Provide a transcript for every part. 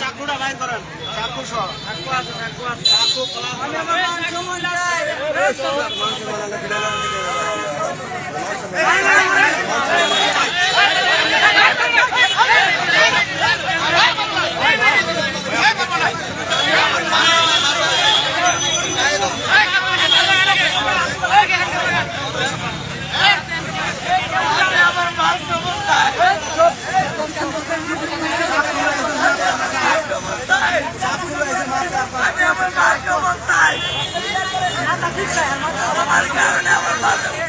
চাকুটা by করেন চাকু সহ চাকু আছে চাকু আছে চাকু কলা আমার মাংস মন চাই আমি আমার মাংস মন চাই আমার কারণে আমার মাংস এই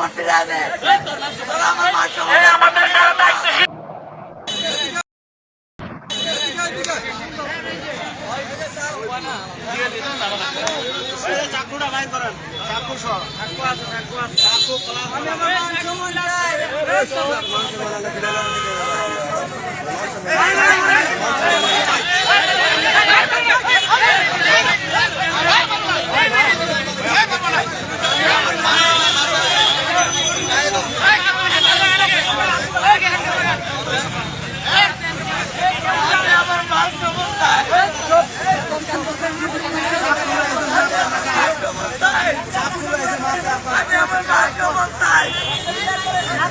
মারতে যাবে আমার আমাদের চাকুটা বাইর করেন চাকু সহ চাকু আছে চাকু আছে চাকু কলা আমি আমার মাংস মন চাই আমার মাংস মন চাই আমি আমার মাংস মন চাই আমার কারণে আমার মাংস এই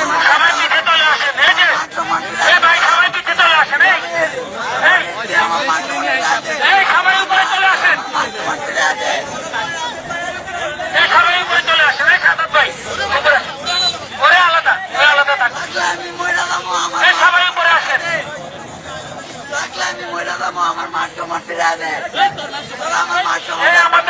যাবে আমার